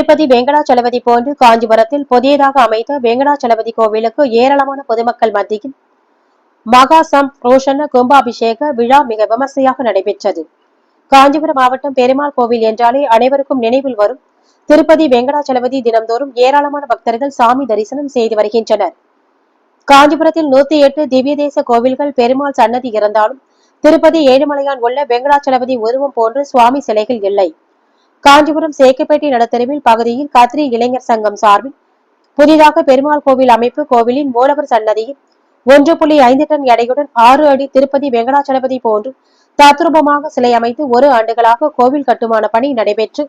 திருப்பதி வெங்கடாச்சலபதி போன்று காஞ்சிபுரத்தில் புதியதாக அமைத்த வெங்கடாச்சலபதி கோவிலுக்கு ஏராளமான பொதுமக்கள் மத்தியில் மகா சம் ரோஷன கும்பாபிஷேக விழா மிக விமர்சையாக நடைபெற்றது. காஞ்சிபுரம் மாவட்டம் பெருமாள் கோவில் என்றாலே அனைவருக்கும் நினைவில் வரும். திருப்பதி வெங்கடாச்சலபதி தினம்தோறும் ஏராளமான பக்தர்கள் சாமி தரிசனம் செய்து வருகின்றனர். காஞ்சிபுரத்தில் நூத்தி எட்டு திவ்ய தேச கோவில்கள் பெருமாள் சன்னதி இருந்தாலும் திருப்பதி ஏழுமலையான் உள்ள வெங்கடாச்சலபதி உருவம் போன்று சுவாமி சிலைகள் இல்லை. காஞ்சிபுரம் சேக்கப்பேட்டை நடுத்தருவில் பகுதியில் கத்திரி இளைஞர் சங்கம் சார்பில் புதிதாக பெருமாள் கோவில் அமைப்பு கோவிலின் மூலவர் சன்னதியில் ஒன்று புள்ளி ஐந்து டன் எடையுடன் ஆறு அடி திருப்பதி வெங்கடாச்சலபதி போன்று தத்ரூபமாக சிலை அமைத்து ஒரு ஆண்டுகளாக கோவில் கட்டுமான பணி நடைபெற்று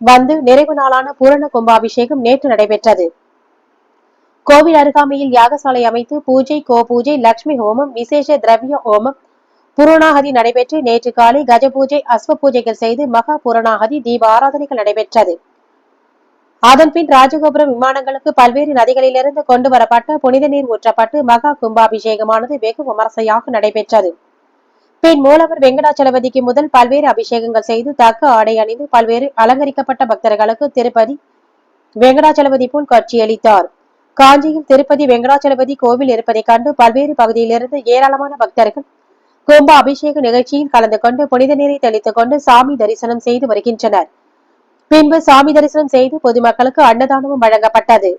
வந்து நிறைவு நாளான பூரண கும்பாபிஷேகம் நேற்று நடைபெற்றது. கோவில் அருகாமையில் யாகசாலை அமைத்து பூஜை கோ பூஜை லட்சுமி ஹோமம் விசேஷ திரவிய ஹோமம் புரணாகதி நடைபெற்று நேற்று காலை கஜ பூஜை அஸ்வ பூஜைகள் செய்து மகா புரணாகதி தீப ஆராதனைகள் நடைபெற்றது. அதன்பின் ராஜகோபுரம் விமானங்களுக்கு பல்வேறு நதிகளிலிருந்து கொண்டு வரப்பட்ட புனித நீர் ஊற்றப்பட்டு மகா கும்பாபிஷேகமானது வெகு விமர்சையாக நடைபெற்றது. பின் மூலவர் வெங்கடாச்சலபதிக்கு முதல் பல்வேறு அபிஷேகங்கள் செய்து தக்க ஆடை அணிந்து பல்வேறு அலங்கரிக்கப்பட்ட பக்தர்களுக்கு திருப்பதி வெங்கடாச்சலபதி போல் காட்சியளித்தார். காஞ்சியில் திருப்பதி வெங்கடாச்சலபதி கோவில் இருப்பதைக் கண்டு பல்வேறு பகுதியிலிருந்து ஏராளமான பக்தர்கள் கும்ப அபிஷேக நிகழ்ச்சியில் கலந்து கொண்டு புனித நீரை தெளித்துக் கொண்டு சாமி தரிசனம் செய்து வருகின்றனர். பின்பு சாமி தரிசனம் செய்து பொதுமக்களுக்கு அன்னதானமும் வழங்கப்பட்டது.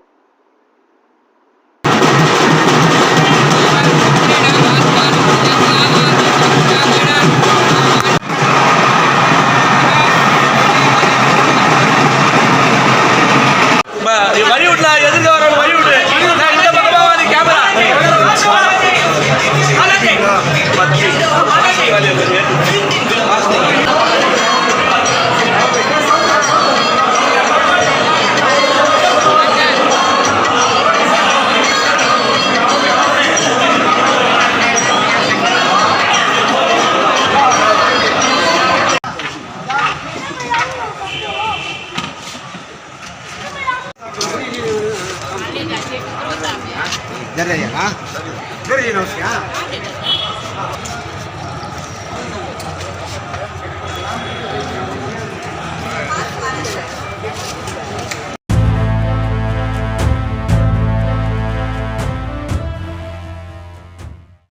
ಜರಯ್ಯ ಜರಿ ಏನು